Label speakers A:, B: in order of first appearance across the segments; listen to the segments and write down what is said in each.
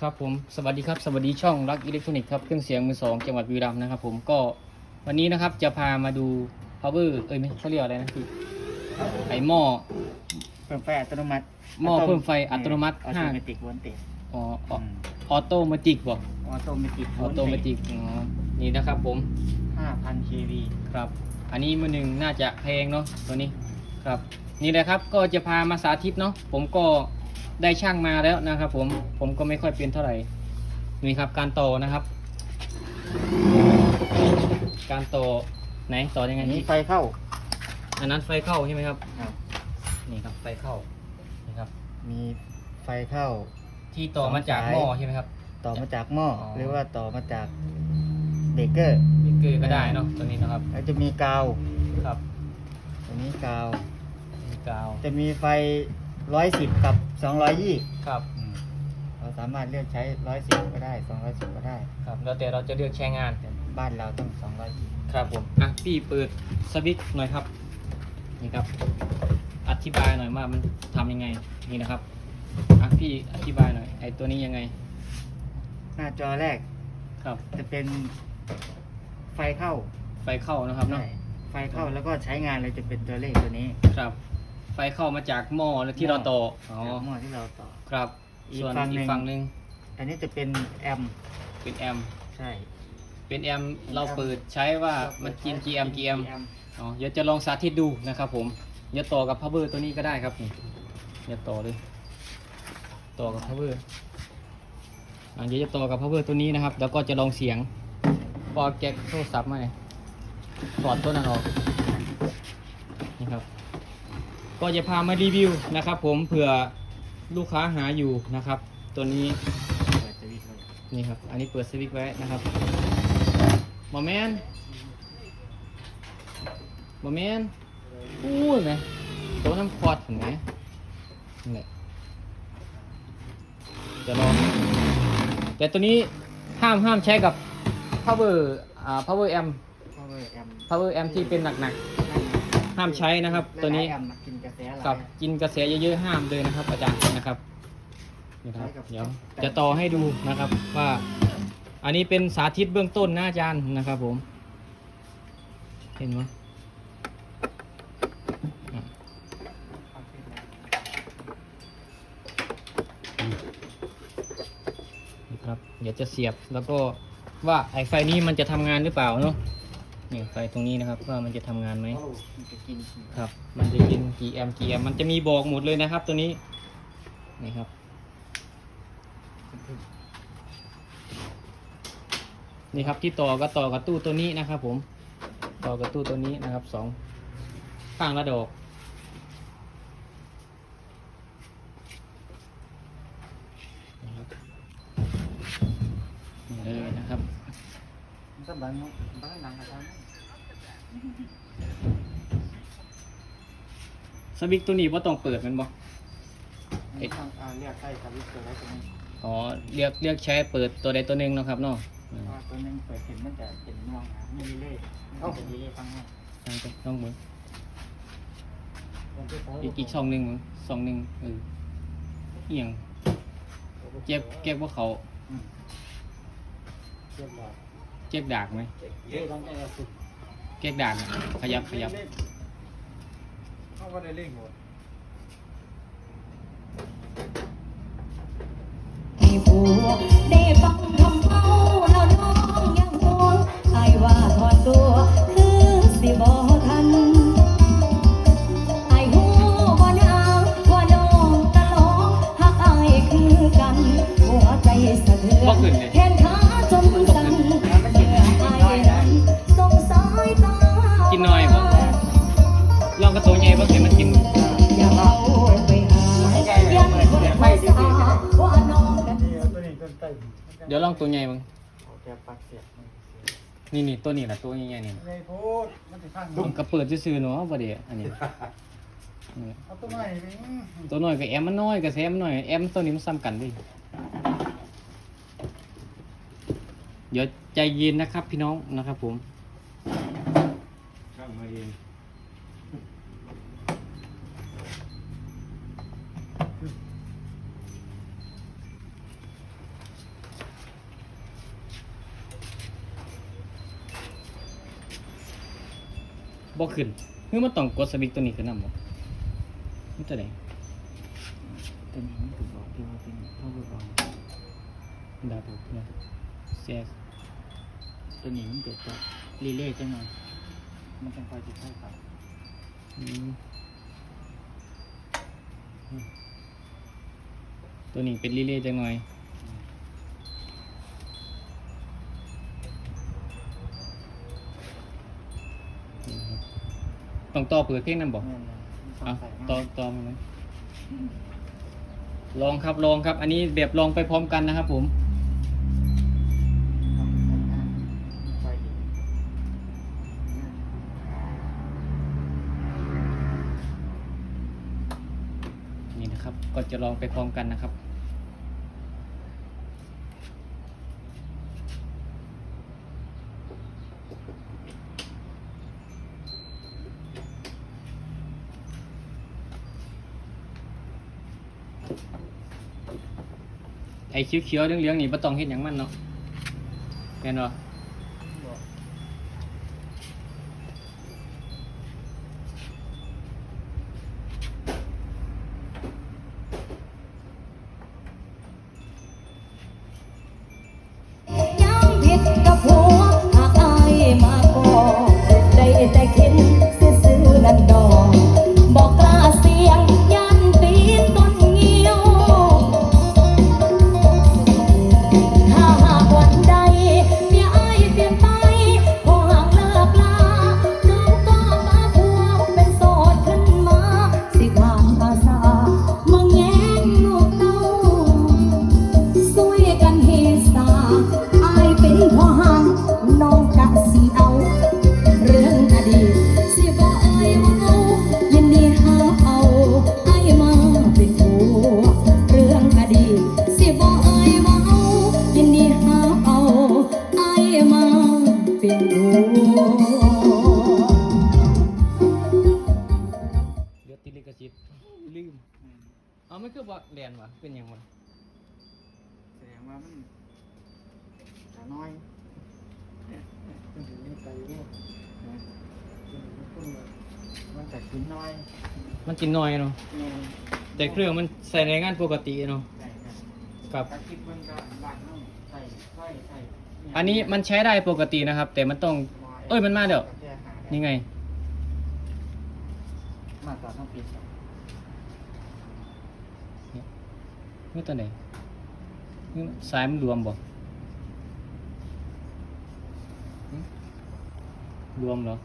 A: ครับผมสวัสดีครับสวัสดีช่องรักอิเล็กทรอนิกส์ครับเครื่องเสียงมือสองจังหวัดบุรีรัมย์นะครับผมก็วันนี้นะครับจะพามาดู power เอ้ยไม่เขาเรียกอะไรนะพี่ไอหม้อ
B: เพิ่มไฟอัตโนมัติ
A: หม้อเพิ่มไฟอัตโนมัติ
B: ออ
A: ห้า
B: โตเมติกวนเตส
A: อ๋ออออโตเมติกบ่
B: ออโตเมติก
A: ออโตเมติกอ๋อนี่นะครับผม
B: ห้าพันเควี
A: ครับ อันนี้มือหนึ่งน่าจะแพงเนาะตัวนี้ครับ นี่แหละครับก็จะพามาสาธิตเนาะผมก็ ได้ช่างมาแล้วนะครับ ผมผมก็ไม่ค่อยเป็นเท่าไหร่นี่ครับการต่อนะครับ การต่อไหนต่อยังไง
B: อันนี้
A: นี่
B: ไฟเข้า
A: อันนั้นไฟเข้าใช่ไหมครับ
B: ครับ
A: นี่ครับไฟเข้านี่ครับ
B: มีไฟเข้า
A: ที่ต่อมาจากหม้อใช่ไหมครับ
B: ต่อมาจากหม้ออ
A: อ
B: หรือว่าต่อมาจากเบเกอร์
A: นี่คือก็ได้เนาะตัวนี้นะครับ
B: แล้วจะมีกาว
A: ครับ
B: ตัวนี้กาว
A: มีกาว
B: จะมีไฟ ร้อยสิบกับสองร้อยยี่
A: ครับ
B: เราสามารถเลือกใช้ร้อยสิบก็ได้สองร้อยสิบก็ได้
A: ครับแล้วแต่เราจะเลือกใช้งาน
B: แต่บ้านเราต้องสองร้อยยี่
A: ครับผมอะพี่เปิดสวิตช์หน่อยครับนี่ครับ อธิบายหน่อยว่ามันทำยังไงนี่นะครับอะพี่อธิบายหน่อยไอ้ตัวนี้ยังไง
B: หน้าจอแรก
A: ครับ
B: จะเป็นไฟเข้า
A: ไฟเข้านะครับเนาะ
B: ใช่ไฟเข้าแล้วก็ใช้งานเลยจะเป็นตัวเลขตัวนี้
A: ครับ ไฟเข้ามาจากหม้อแล้วที่เราต่ออ๋อ
B: จากหม้อที่เราต่อ
A: ครับ
B: อีก
A: ส่วน
B: ฝั่งหนึ่
A: อีก
B: ง
A: ฝั่งหนึ่ง
B: อันนี้จะเป็นแอมป์
A: เป็นแอมป์
B: ใช่
A: เป็นแอมป์เราเปิดใช้ว่ามันกินกี่แอมป์กี่แอมป์
B: แอมป์
A: อ๋อเดี๋ยวจะลองสาธิตดูนะครับผมเดี๋ยวต่อกับ power ตัวนี้ก็ได้ครับนี่เดี๋ยวต่อเลย ต่อกับ power อ่าเดี๋ยวจะต่อกับ power ตัวนี้นะครับ แล้วก็จะลองเสียงปอแจ็คโทรศัพท์มาเลยถอดตัวนั้นออกนี่ครับ ก็จะพามารีวิวนะครับผมเผื่อลูกค้าหาอยู่นะครับ ตัวนี้
B: เปิดสวิตช์เลย
A: นี่ครับ อันนี้เปิดสวิตช์ไว้นะครับบอแมนบอแมนอู้ยไหมตัวน้ำพอดเห็นไหมนี่แหละจะลองแต่ตัวนี้ห้ามห้ามใช้กับ power อ่า power amp
B: เพราะว่าแอมป์
A: power amp ที่เป็นหนัก
B: นั่น
A: ๆห้ามใช้นะครับ ตัวนี้
B: หลายๆแอมป์กินกระแสหลาย
A: กับกินกระแสเยอะๆห้ามเลยนะครับ อาจารย์นะครับนี่ครับ เดี๋ยวจะต่อให้ดูนะครับว่า อันนี้เป็นสาธิตเบื้องต้นนะอาจารย์นะครับผม เห็นไหมอะนี่ครับเดี๋ยวจะเสียบแล้วก็ว่าไอไฟนี้มันจะทำงานหรือเปล่าเนาะ นี่ไฟตรงนี้นะครับว่ามันจะทำงานไหม
B: มันจะกิน
A: ครับ มันจะกินกี่แอมป์กี่แอมป์มันจะมีบอกหมดเลยนะครับ ตัวนี้นี่ครับ นี่ครับที่ต่อก็ต่อกับตู้ตัวนี้นะครับ ผม ต่อกับตู้ตัวนี้นะครับสองข้างละดอกนะครับนี่เลยนะครับ
B: มันก็บังบังหนังนะครับ
A: สวิกตัวนี้ว่าต้องเปิดมันบ่เอ๊ะ
B: ต้องเอาเรียกใส่สวิตช์ตัวไว้ตรงนี้
A: อ๋อเรียกเรียกใช้เปิดตัวใดตัวหนึ่งเนาะครับเนาะอืม
B: เพราะว่าตัวนึงเปิดเห็นมันจะเป็นม่วงนะมีเล่เขาเป็นเล่ฟังให้
A: ทางไปช่องมึงอีกอีกช่องหนึ่งมึงช่องหนึ่งเออเอียงเจ็บเก็บว่าเขา
B: อืม เรียบร้อย
A: เจ็บดากไหม
B: เฮ้ยต้องเอาสุด
A: เก็บดากน่ะขยับขยับ
B: เขาก็ได้เล่งหมด
C: ให้ผัวได้ฟัง ก
A: ระตัวใหญ่บ่เห็นมันกิน
C: อย่าเหายันคนภาษาว่าน้องกัน
B: นี่เอาตัวนี้ต้น
A: เดี๋ยวลองตัวใหญ่มึง
B: เอาแกปักเสียบมันเสียบ
A: นี่นี่ตัวนี้แหละตัวใหญ่ๆนี่
B: ในโพดมันจะข้าง
A: ก็เปิดซื่อๆเนาะบ่ได้อันนี้
B: ตัวหม่ไป
A: ตัวน้อยกับแอมมันน้อยกับแซมมันน้อยแอมตัวนี้มันซ้ำกันดิเดี๋ยวใจเย็นนะครับพี่น้องนะครับผม
D: ช่างมาเอง
B: น
A: บ่ขึ้นคือมันต้องกดสวิตช์ตัวนี้ขึ้นนำบ่มันจะไหน
B: ตัวนี้มันคือบอกที่ว่าเป็นพ่อเบอร์รอง
A: ดาบนะแซก
B: ตัวนี้มันเกิดจากรีเลย์จังหน่อยมันจะคอยติดเข้ากับ
A: อืมตัวนี้เป็นรีเลย์จังหน่อย ต้องต่อเปิดเพลงนั่นบอก
B: แม่นเลยมัน
A: อะ
B: ใส่
A: ต่อต่อมาไหมลองครับลองครับ อันนี้แบบลองไปพร้อมกันนะครับ ผม
B: ใส่อีก
A: นี่นะครับ ก็จะลองไปพร้อมกันนะครับ ไอ้เขียวๆเหลืองๆนี่บ่ต้องเฮ็ดหยังมันเนาะแม่นบ่
B: จะน้อยมันถึงไม่ไปเรื่อยนะมันจะกินน้อย
A: มันกินน้อยเนาะ
B: แม่น
A: แต่เครื่องมันใส่ในงานปกติเนาะ
B: ได้ครับ
A: ครับ
B: ตะคิดมันก็บาดน้องใส่ไส้ใส่เย
A: อันนี้มันใช้ได้ปกตินะครับ แต่มันต้อง เอ้ยมันมาเดี๋ยว
B: แก้หาได้
A: นี่ไง
B: มาต่อต้องปิด
A: นี่ตัวไหนนี่สายมันรวมบ่ รวมเหรอ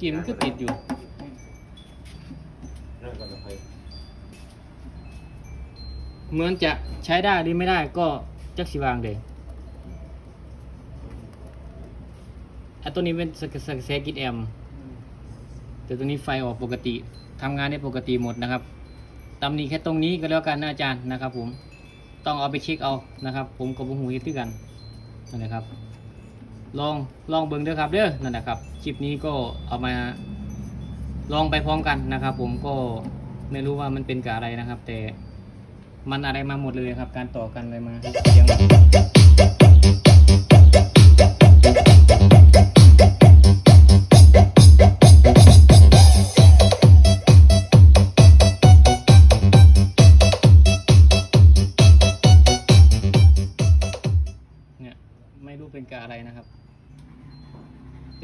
A: กี้มันก็ติดอยู่
D: เห
A: มือนจะใช้ได้หรือไม่ได้ก็จักสิวางเดยอันตัวนี้เป็นสกสกแซกิดแอม แต่ตัวนี้ไฟออกปกติทำงานได้ปกติหมดนะครับตำหนี้แค่ตรงนี้ก็แล้วกันนะอาจารย์นะครับ ผม ต้องเอาไปเช็คเอานะครับ ผมกับบุหูที่กันนั่นแหละครับ ลองลองเบิ้งเด้อครับเด้อนั่นแหละครับคลิปนี้ก็เอามาลองไปพร้อมกันนะครับ ผมก็ไม่รู้ว่ามันเป็นกับอะไรนะครับ แต่มันอะไรมาหมดเลยครับ การต่อกันอะไรมาเสียง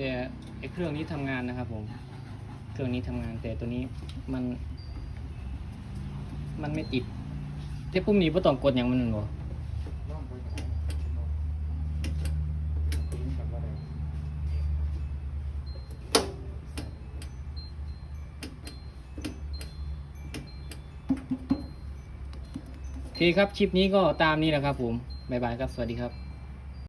A: แต่ไอเครื่องนี้ทำงานนะครับ ผม เครื่องนี้ทำงาน แต่ตัวนี้มัน มันไม่ติดแต่ปุ่มนี้ไ่ต้องกดอย่างมันหรอ
B: ร่องไปไหนปิ้งกับอะไร
A: โอเคครับคลิปนี้ก็ตามนี้แหละครับ ผมบ๊ายบายครับสวัสดีครับ